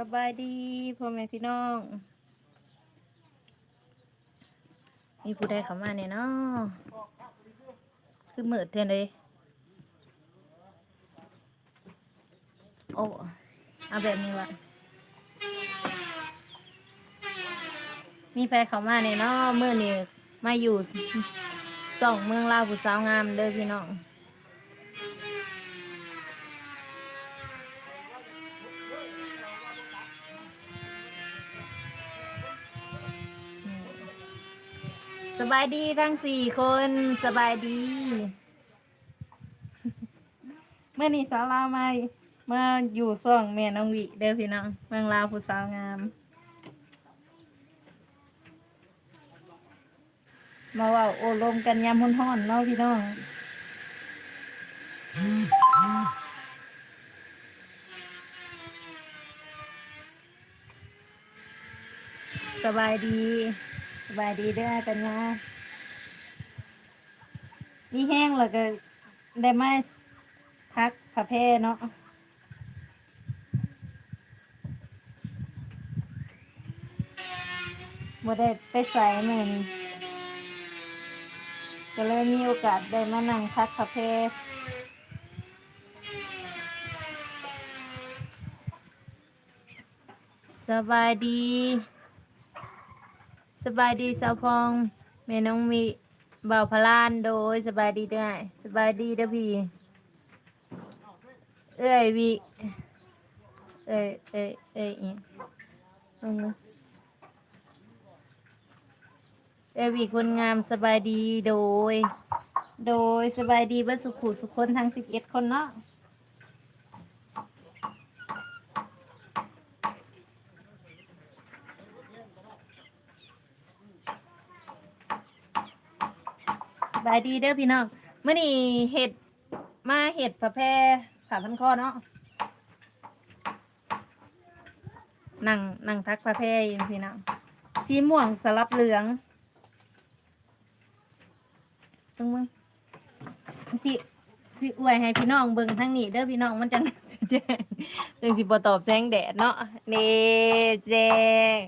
สบายดีพ่อแม่พี่น้อง มีผู้ใดเข้ามาเนี่ยเนาะคือมืดเท่าเลยโอ้เอาแบบนี้วะมีแฟนเข้ามาเนี่ยเนาะมือนี่มาอยู่สองเมืองลาวผู้สาวงามเด้อพี่น้อง สบายดีทั้งสี่คนสบายดีเมื่อนี้สาวลาวมามาอยู่ส่องแม่น้องวิเด้อพี่น้องเมืองลาวผู้สาวงามมาว่าโอลมกันยามฮ้อนๆเนาะพี่น้องสบายดี สบายดีเด้อกันนะนี่แห้งแล้วก็ได้ไมาพักคาเฟ่เนาะบ่ได้ไปใส่เหมือนก็เลยมีโอกาสได้มานั่งพักคาเฟ่สบายดี สบายดีสาวพองแม่น้องมีเบาวพลานโดยสบายดีด้อสบายดีเด้อพี่เอ้ยวิเอ้ยเอ้ยเอ้ยอีเอามเอ้ยวิคนงามสบายดีโดย โดยสบายดีเบิดสุขุสุขคนทั้งสิบเอ็ดคนเนาะายดีเด้อพี่น้องเมื่อนี้เห็ดมาเห็ดผ้าแพร่ผ่าพันคอเนาะนั่งนั่งทักผ้าแพร่อยู่พี่น้องสีม่วงสลับเหลืองตรงมึงสิสิอวยให้พี่น้องเบิ่งทั้งนี้เด้อพี่น้องมันจังสิแจ้งจังสิบ่ตอบแสงแดดเนาะเนแจ้ง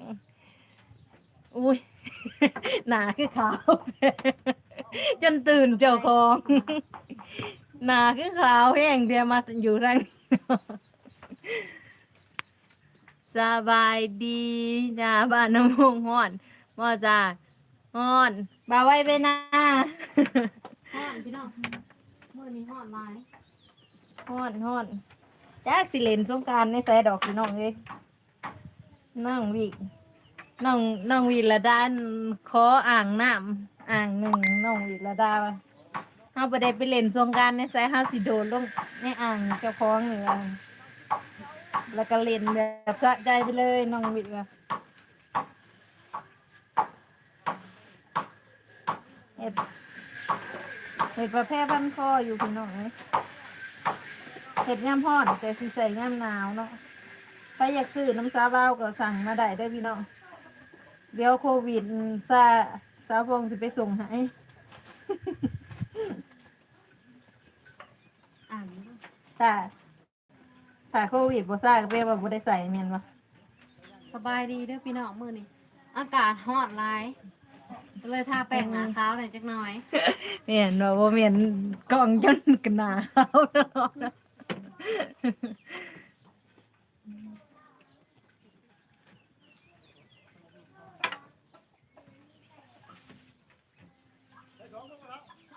อุ้ยหนาคือขาว จนตื่นเจ้าของหนาคือขาวแห้งเดียวมาอยู่ทางนี้สบายดีจ้าบ้านน้ำมงฮ้อนม่อจ้าฮ้อนบ่าวไว้ไปนะฮ้อนพี่น้องมื้อนี้ฮ้อนหลายฮ้อนฮ้อนจากสิเลนสงกรารในสายดอกพี่น้องเอ้ยน้องวิน้องน้องวิละดานขออ่างน้ำ อ่างหนึ่งน้องวิละดาเฮาบ่ได้ไปเล่นสงกรารในสายเฮาสิโดดลงในอ่างเจ้าของนี่ล่ะแล้วก็เล่นแบบสะใจไปเลยน้องวิว่าเฮ็ดเฮ็ดประเภทพันคออยู่พี่น้องเอ้ยเห็ดย่ำพอนแต่สิใส่ย่ำหนาวเนาะถ้าอยากซื้อน้ำซาบ้าวก็สั่งมาได้ได้อพี่น้อง เดี๋ยวโควิดซา ซาฟงจะไปส่งให้อ่านบ่ถ้าถ้าโควิดบ่ซาก็แปลว่าบ่ได้ใส่แม่นบ่สบายดีเด้อพี่น้องมื้อนี้อากาศฮ้อนหลายก็เลยทาแป้งหน้าขาวหน่อยจักหน่อยแม่นว่าบ่แม่นกล้องจนกระหนาเขาเนาะ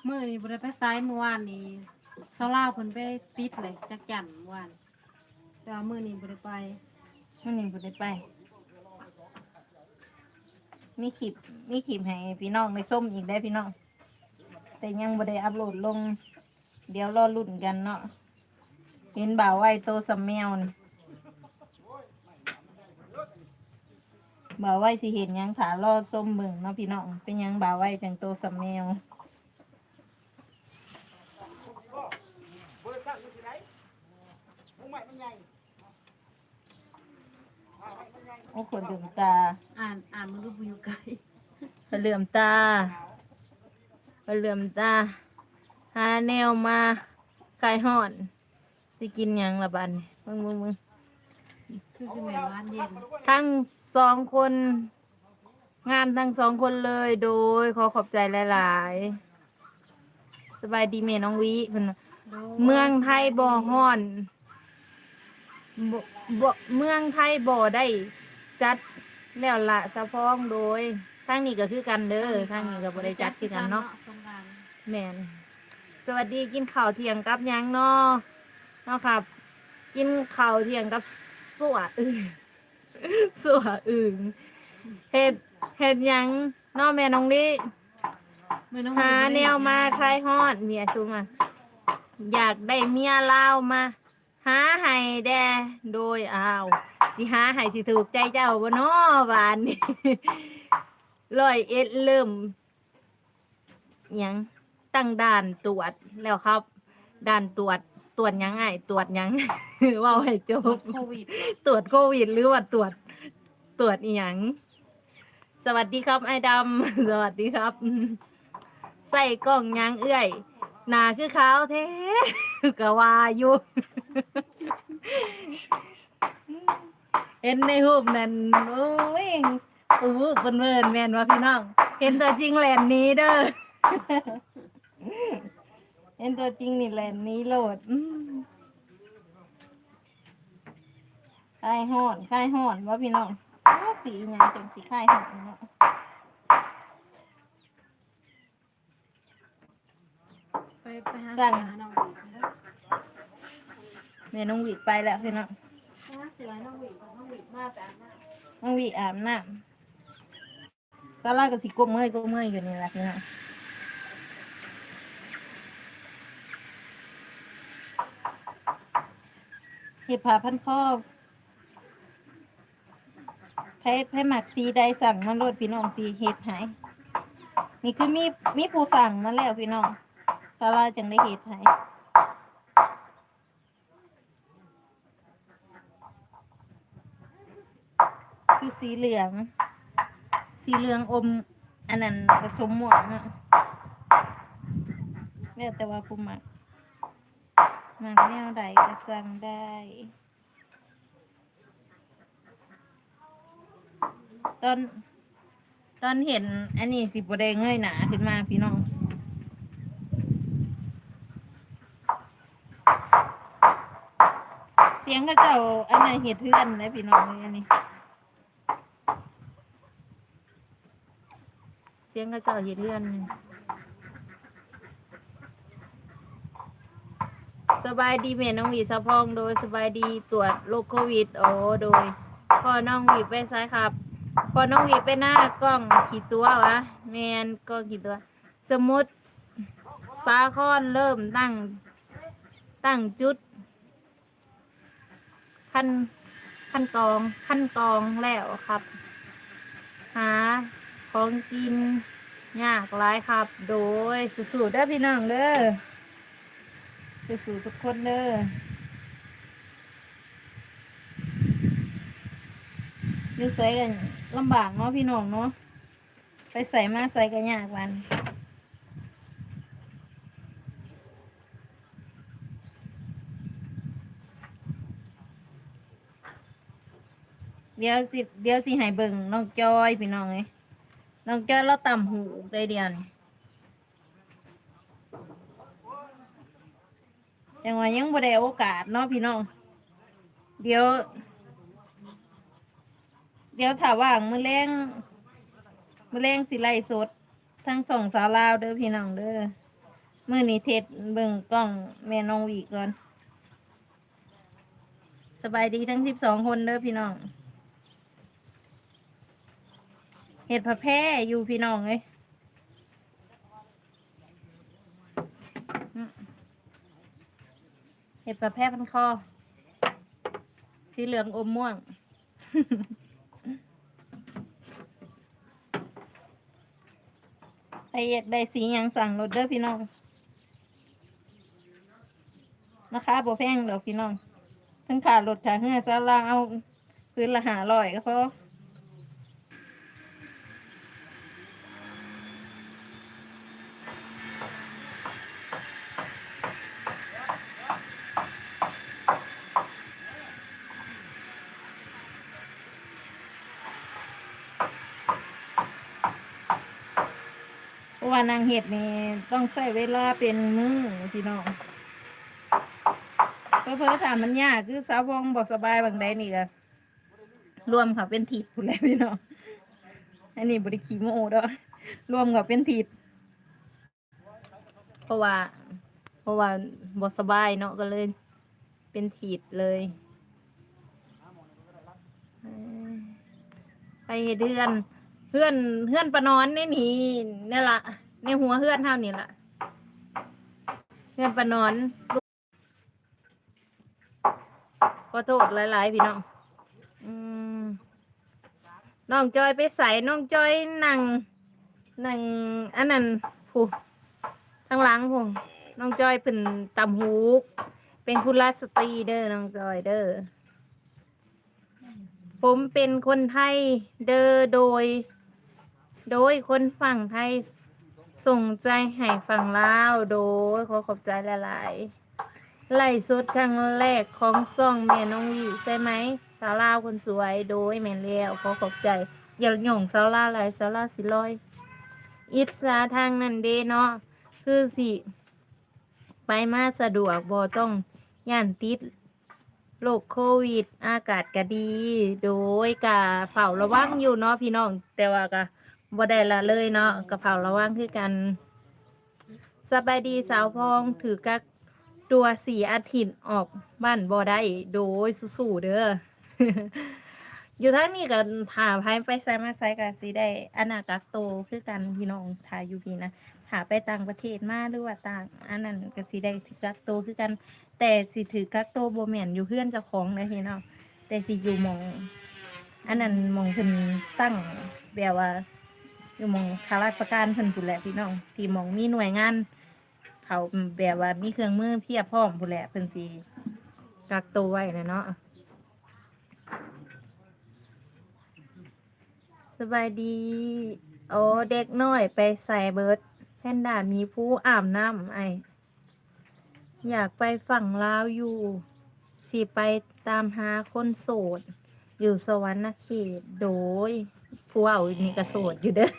มื้อนี้บ่ได้ไปไสเมื่อวานนี้เซาลาวเพิ่นไปติดเลยจักจั่นเมื่อวานแต่ว่ามื้อนี้บ่ได้ไปมันนี่บ่ได้ไป มีคลิปมีคลิปให้พี่น้องได้ส้มอีกได้อพี่น้อง แต่ยังบ่ได้อัปโหลดลง เดี๋ยวรอรุ่นกันเนาะเห็นบ่าวไว้โตสำแมวนี่บ่าวไว้สิเห็นหยังถารอส้มเบิ่งเนาะพี่น้อง เป็นหยังบ่าวไว้จังโตสำแมว โอ้คนลืมตาอ่านอ่านมันก็บ่อยู่ไกลคนเหลื่อมตาคนเหลื่อมตา หาแนวมาคลายห่อนสิกินหยังละบัดนมึงมึงมึงคือสิแม่นหวานเย็นทั้งสองคน งามทั้งสองคนเลยโดย ขอขอบใจหลายๆ สบายดีเมน้องวิเพิ่นว่าโดยเมืองไทยบ่ฮ้อนบ่บ่เมืองไทยบ่ได้ จัดแล้วละสะพองโดยทางนี้ก็คือกันเด้อทางนี้ก็บ่ได้จัดคือกันเนาะสงกรานต์แม่นสวัสดีกินข้าวเที่ยงกับหยังเนาะเนาะครับ กินข้าวเที่ยงกับสัวอึ่งสัวอึ่งเฮ็ดเฮ็ดหยังเนาะแม่น้องลิมื้อน้องหาแนวมาคลายฮ้อนเมียซุมาอยากได้เมียลาวมา หาให้แดโดยอ้าวสิหาให้สิถูกใจเจ้าบ่เนาะบานนี้ร้อยเอ็ดเริ่มหยังตั้งด่านตรวจแล้วครับ ด่านตรวจตรวจหยังไงตรวจหยังเว่าให้จบโควิดตรวจโควิด หรือว่าตรวจตรวจอีหยังสวัสดีครับไอ้ดำสวัสดีครับใส่กล้องหยังเอื้อย หนาคือขาวแท้กะว่าอยู่เห็นในรูปนั้นโอ้ยปูเพิ่นเวินแม่นว่าพี่น้อง เห็นตัวจริงแหลนนี้เด้อเห็นตัวจริงนี่แหลนนี้โหลดอืมคลายห่อนคลายห่อนว่าพี่น้องสีหยังจังสีคลายห่อนเนาะ ไปไปหาเสือให้น้องวิเด้อแม่น้องหวีไปแล้วพี่น้องไปหาเสือให้น้องวิน้องวิมาแต่อาบน้ำน้องหวีอาบน้ำซาร่าก็สิกบเมื่อยกบเมื่อยอยู่นี่แหละพี่น้องเห็ดผ่าพันข้อไพ่ไพ่หมักสีใดสั่งมาโลดพี่น้องสีเห็ดหายนี่คือมีมีผู้สั่งมาแล้วพี่น้อง ซาร่าจังได้เห็ดหายคือสีเหลือง สีเหลืองอม อันนั้นผสมหมวกนะแล้วแต่ว่าผู้มักมักแนวใดก็สั่งได้ตอนตอนเห็นอันนี้สิบได้เงยหนาขึ้นมาพี่น้อง สียงก็เจ้าอันนั้นเห็ดเทือนเลยพี่น้องเลยอันนี้ เสียงก็เจ้าเห็ดเทือนสบายดีเมน้องหวีสะพองโดยสบายดีตรวจโรคโควิดโอ้โดยพอน้องหวีไปซ้ายครับพอน้องหวีไปหน้ากล้องขี่ตัววะแมนกล้องขี่ตัว สมมุติสาคอนเริ่มตั้ง ตั้งจุด ขั้นขั้นตองขั้นตองแล้วครับ หาของกินยากหลายครับ โดยสู้ๆเด้พี่น้องเด้อสู้ๆทุกคนเด้อยูใส่กันลำบากเนาะพี่น้องเนาะไปใส่มาใส่กันยากวัน เดี๋ยวสิเดี๋ยวสิให้เบิ่งน้องจอยพี่น้องเอ้ยน้องจอยเราต่ำหูได้เดียนี่จังว่ายังบ่ได้โอกาสเนาะพี่น้อง เดี๋ยว เดี๋ยวถ้าว่างมื้อแรงมื้อแรงสิไล่สดทั้งสองสาวลาวเด้อพี่น้องเด้อมื้อนี้เทศเบิ่งกล้องแม่น้องวีก่อน สบายดีทั้งสิบสองคนเด้อพี่น้อง เห็ดผักแพร่อยู่พี่น้องเลยเห็ดผักแพร่พันคอ สีเหลืองอมม่วงใครอยากได้สียังสั่งรถเด้อพี่น้อง นะคะบ่แพงดอกพี่น้อง ทั้งขาดรถขาเหือซาลาเอาพื้นละหาร้อยก็พอานางเห็ดนี่ต้องใช้เวลาเป็นมือพี่น้องเพื่อเพื่อถามมันยากคือสาวพองบอกสบายบางใดนี่ก็รวมเขาเป็นทีดพู้แล้วพี่น้องอันนี้บริขีโมเด้อรวมเขาเป็นทีดเพราะว่า เพราะว่าบอสบายเนาะก็เลย เป็นทีดเลยไปเฮ็ดเดือนเพื่อนเพื่อนประนอนในนี่นี่ละ ในหัวเพื่อนเท่านี้ละเพื่อนปะนอนขอโทษหลาย ๆ พี่น้องอน้องจอยไปใส่น้องจอยนั่งนั่งอันนั้นผู้ข้างหลังผู้น้องจอยเป็นตำหูก เป็นคุณรัสตีเด้อน้องจอยเด้อผมเป็นคนไทยเด้อโดย โดยคนฝั่งไทย ส่งใจให้ฝั่งลาวโดยขอขอบใจหลายๆไล่สุดครั้งแรกของซ่องแม่น้องวีใช่ไหมสาวลาวคนสวยโดยแม่นแล้วขอขอบใจอย่าหย่องสาวลาวหลายสาวลาวสิลอยอิสาทางนั่นเด้เนาะคือสิ ไปมาสะดวกบ่ต้องย่านติดโรคโควิด อากาศก็ดี โดยกะเฝ้าระวังอยู่เนาะพี่น้องแต่ว่าก็ บ่ได้ละเลยเนาะกระเฝ้าระวังคือกันสบายดีสาวพองถือกักตัวสี่อาทิตย์ออกบ้านบ่ได้โดยสู้ๆเด้ออยู่ทั้งนี้ก็ถาภายไปไซมาไซก็สิได้อนากักโตวคือกันพี่น้องถ่ายอยู่พี่นะหาไปต่างประเทศมาหรือว่าต่างอันนั้นก็สิได้ถือกักโตวคือกัน แต่สิถือกักโตวบ่แมนอยู่เพื่อนเจ้าของนะพี่น้องแต่สิอยู่มอง อันนั้นมองเพิ่นตั้งแบบว่า อยู่มองข้าราชการเพิ่นพุ่นแหละพี่น้อง ที่มองมีหน่วยงาน เขาแบบว่ามีเครื่องมือเพียบพร้อมพุ่นแหละเพิ่นสิกักตัวไว้นะเนาะสบายดี โอ้เด็กน้อยไปใส่เบิร์ดแพนด้ามีผู้อาบน้ำไออยากไปฝั่งลาวอยู่ สิไปตามหาคนโสด อยู่สวรรค์เขตโดย ผู้เอานี่ก็โสดอยู่เด้อ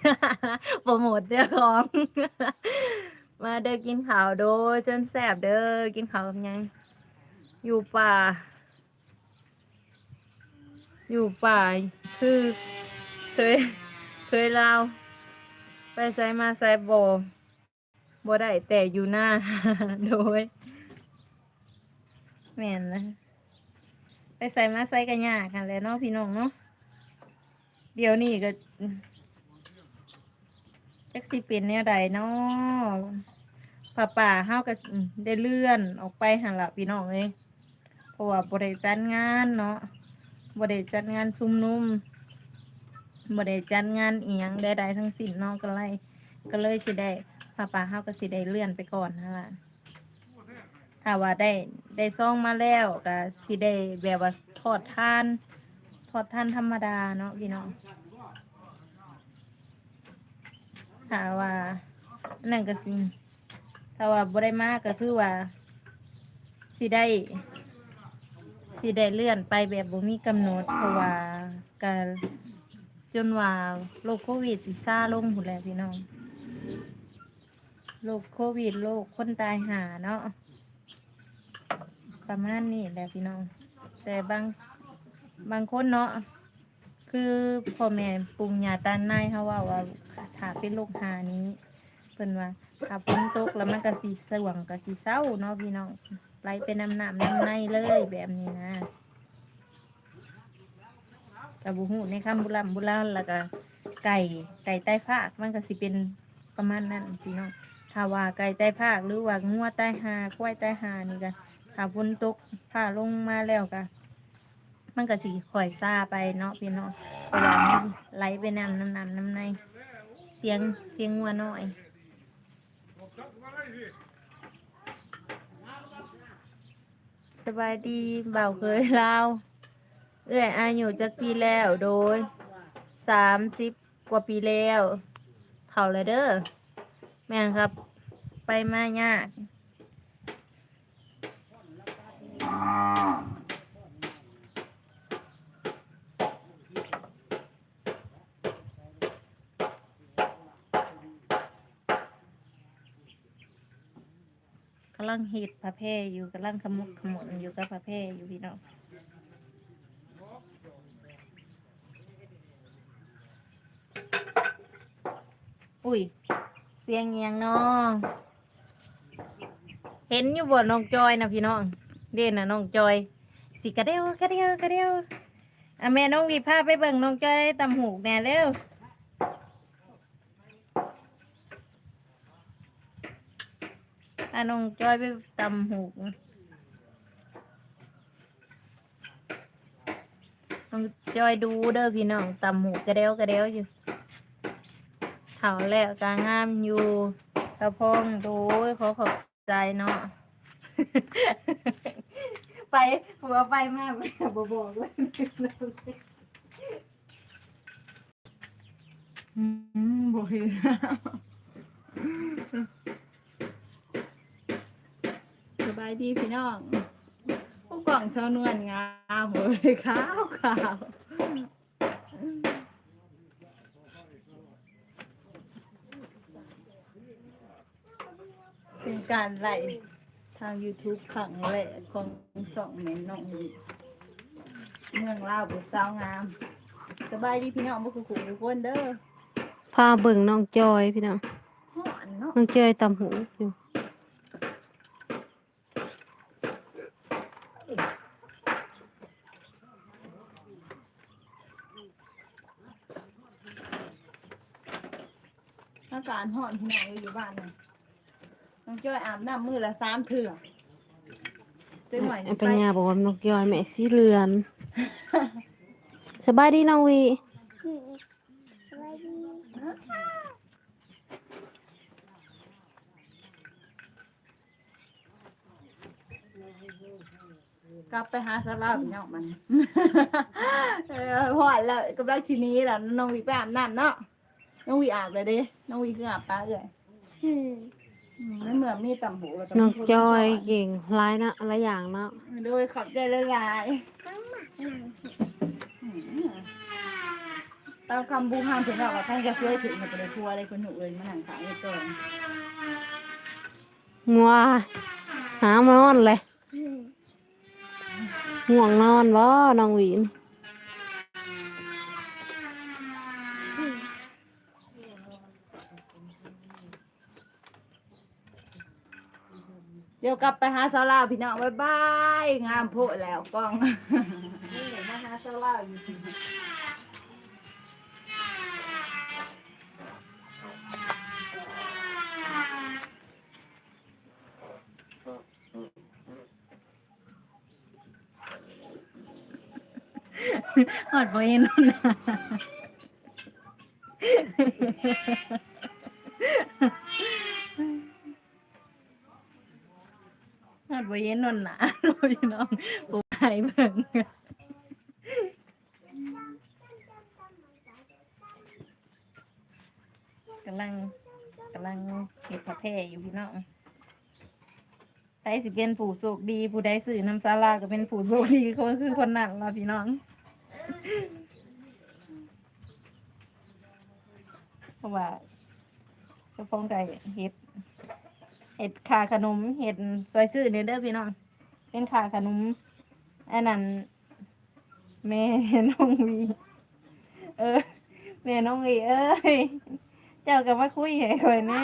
โปรโมทเจ้าของ มาเด้อกินข้าวโดยเชิญแสบเด้อกินข้าวกับยังอยู่ป่า อยู่ป่าคือเคยเคยเลาไปใส่มาใส่โบ่บ่ได้แต่อยู่หน้าโดยแม่นนะไปใส่มาใส่กันยากกันแล้วเนาะพี่น้องเนาะ เดี๋ยวนี้ก็จักสิเป็นแนวใดเนาะป่าป่าเฮาก็ได้เลื่อนออกไปหันละพี่น้องเอ้ยเพราะว่าบ่ได้จัดงานเนาะบ่ได้จัดงานชุมนุมบ่ได้จัดงานอียงใดๆทั้งสิ้นเนาะก็เลยก็เลยสิได้ป่าป่าเฮาก็สิได้เลื่อนไปก่อนนั่นล่ะถ้าว่าได้ได้ซองมาแล้วก็สิได้แบบว่าทอดทาน ทอดทานธรรมดาเนาะพี่น้องถ้าว่านั่นก็สิถ้าว่าบ่ได้มากก็คือว่าสิได้สิได้เลื่อนไปแบบบ่มีกำหนดเพราะว่าก็จนว่าโรคโควิดสิซาลงพุ่นแล้วพี่น้องโรคโควิดโรคคนตายหาเนาะประมาณนี้แหละพี่น้อง แต่บาง บางคนเนาะคือพ่อแม่ปรุงยาต้านไนายเขาว่าว่าถ้าเป็นโรคหานี้เพิ่นว่าถ้าฝนตกแล้วมันก็สีสว่างก็สีเศร้าเนาะพี่น้องไหลเป็นน้ำหนามน้ำในเลยแบบนี้นะกับบุหูในคำบุราณโบุราณแล้วก็ไก่ไก่ใต้ภาคมันก็สิเป็นประมาณนั้นพี่น้องถ้าว่าไก่ใต้ภาคหรือว่างัวใต้หาควายใต้หานี่ก็ถ้าฝนตกผ้าลงมาแล้วก็ มันก็สิคอยซาไปเนาะพี่เนาะเพราะว่ามันไหลไปน้ำน้ำน้ำน้ำใน เสียงเสียงงัวน้อยสบายดีเบาเคยลาวเอื้อยอายุจักปีแล้วโดยสามสิบกว่าปีแล้วเท่าเลยเด้อแม่นครับ ไปมายากำลังเฮ็ดผ้าแพร่อยู่กำลังขมุกขมุนอยู่กับผ้าแพร่อยู่พี่น้องอุ้ย เสียงเงียงเนาะเห็นอยู่บ่น้องจอยนะพี่น้องเด่นนะน้องจอยสิกระเดียวกระเดียวกระเดียวอะแม่น้องวีพาไปเบิ่งน้องจอยตำหูกแน่เร็ว อะน้องจอยไปตำหูกน้องจอยดูเด้อพี่น้องตำหูกระเดียวกระเดียวอยู่เถาแล้วกางามอยู่ตะพองดูขอขอบใจเนาะไปหัวไปมากเลยบอกเลยอืมบอกเห็น สบายดีพี่น้องผู้กล่องเซานวลงามเลยขาวขาวเป็นการไล่ทาง YouTube ครั้งแรกของสองแม่น้องวีเมืองลาวเป็นสาวงาม สบายดีพี่น้องบุกคุทุกคนเด้อพาเบิ่งน้องจอยพี่น้องหอนเนาะน้องจอยตำหูอยู่ อากาศหอนพี่น้องอยู่บ้านน่ะน้องจ้อยอาบน้ำมือละสามเถื่อเจ้าหน่อยไอ้ปัญญาบอกว่าน้องจอยแม่สีเรือน สบายดีน้องวีกลับไปหาสลาพี่น้องมันเออหอนแล้วกำลังทีนี้แหละน้องวีไปอาบน้ำเนาะ น้องวีอาบเลยเด้น้องวีคืออาบปลาเอ่ยอืมไม่เหมือนมีต่ำหูแล้วก็มีน้องคนจอยสนเก่งหลายนะหลายอย่างเนาะโดยขอบใจหลายๆอืมตามคำบูฮามถึงเราว่าท่านจะช่วยถึงมันจะได้ทัวอะไรคนหนูเลยมาหนังขายให้ก่อนงัวหามานอนเลยห่วงนอนบ่น้องหวีน เดี๋ยวกลับไปหาสาวลาวพี่น้องบ๊ายบายงามโพดแล้วกล้องนี่มาหาสาวลาวอยู่หอดบ่เห็นนู่นนะ บ่เห็นนู่นนะพี่น้องปูไปเบิ่งกำลังกำลังเก็บผ้าแพร่อยู่พี่น้องใครสิเป็นผู้โชคดี ผู้ใดสื่อน้ำซาลาก็เป็นผู้โชคดีเขาคือคนนั้นละพี่น้องเพราะว่าเฉพาะใจเห็ด เห็ดขาขนมเห็ดซอยซื่อเนี่ยเด้อพี่น้องเป็นขาขนมอันนั้นแม่น้องวี เออแม่น้องวีเอ้ยเจ้ากับมาคุยให้คอยแน่